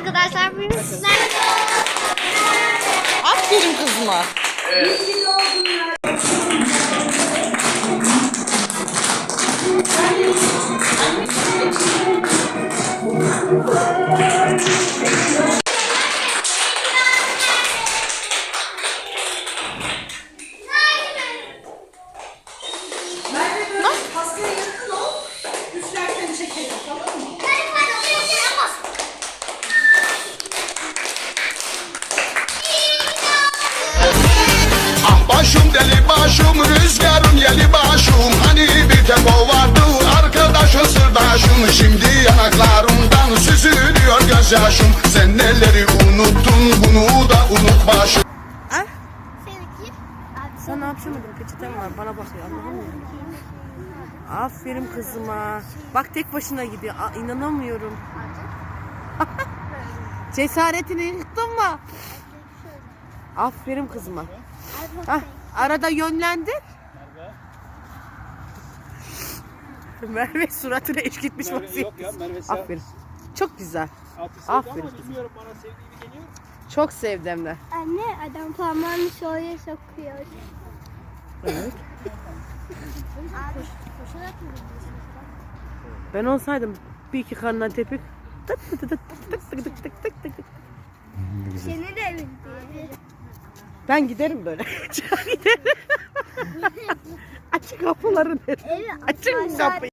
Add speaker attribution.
Speaker 1: arkadaşlar. Bugün sizlerle
Speaker 2: Aferin kızıma.
Speaker 3: Hastaya yakın ol. Üflerken çekelim tamam mı?
Speaker 4: Başım deli başım rüzgarım yeli başım Hani bir tek o vardı arkadaşın sırdaşım Şimdi yanaklarımdan süzülüyor gözyaşım Sen neleri unuttun bunu da unut başım
Speaker 2: Ah,
Speaker 1: Seninki.
Speaker 2: sana hapşırmadım. Peçetem var. Bana bakıyor. Allah'ım ya. Aferin kızıma. Bak tek başına gidiyor. Aa, inanamıyorum. Cesaretini yıktın mı? Aferin kızıma. Hah, arada yönlendi. Merve suratına eş gitmiş
Speaker 5: Merve
Speaker 2: vaziyette.
Speaker 5: yok ya, Merve sen-
Speaker 2: Aferin. Çok güzel.
Speaker 5: Altı
Speaker 2: Aferin
Speaker 5: ama bilmiyorum bana sevdiği gibi geliyor.
Speaker 2: Çok sevdim de.
Speaker 1: Anne adam parmağını şöyle sokuyor.
Speaker 2: Evet.
Speaker 1: Abi?
Speaker 2: Ben olsaydım bir iki karnından tepik tık tık tık tık tık tık tık tık tık tık.
Speaker 1: Senin de evinde.
Speaker 2: Ben giderim böyle. giderim. Açık kapıları derim.
Speaker 1: Evet,
Speaker 2: Açın kapıyı.